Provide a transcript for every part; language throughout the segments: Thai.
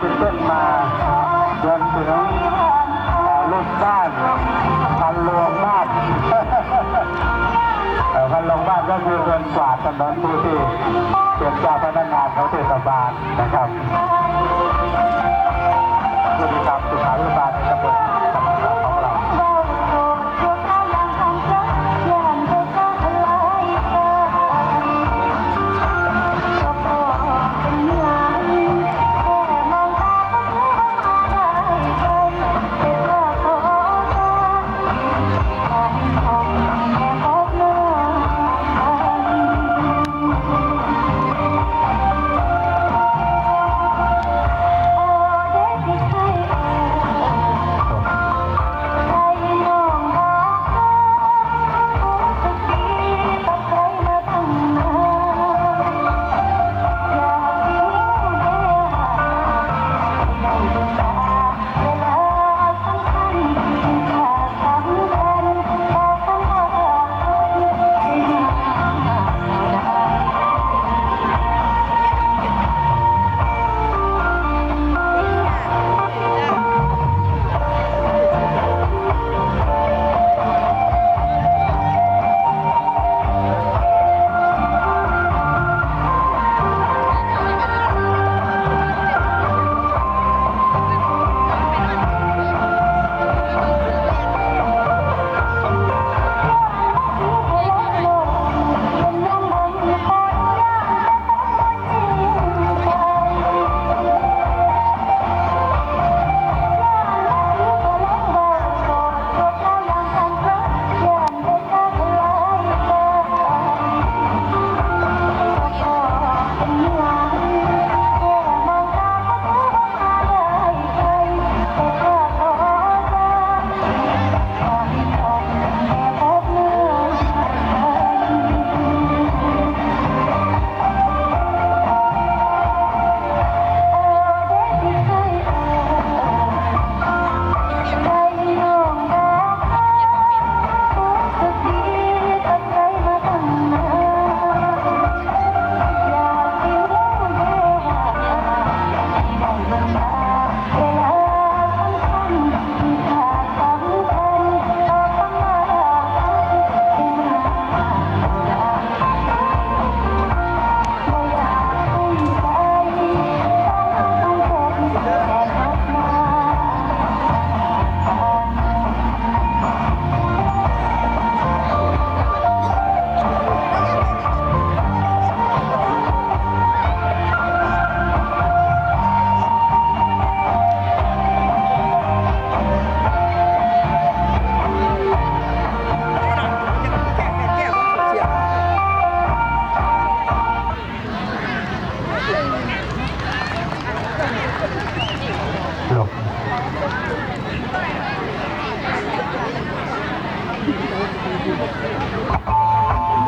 เป็นต้นมาจนถึงลูกบ้านพันลวงบ้านพันลวงบ้านก็คือเงินกวาดถนนผู้ที่เป็นเจ้าพนักงานเขาเทศบาลนะครับ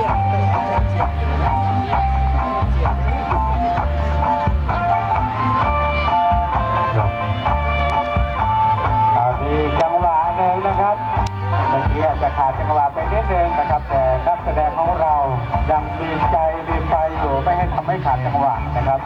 ยังมีใจมีไฟอยู่ไม่ให้ทำให้ขาดจังหวะนะครับ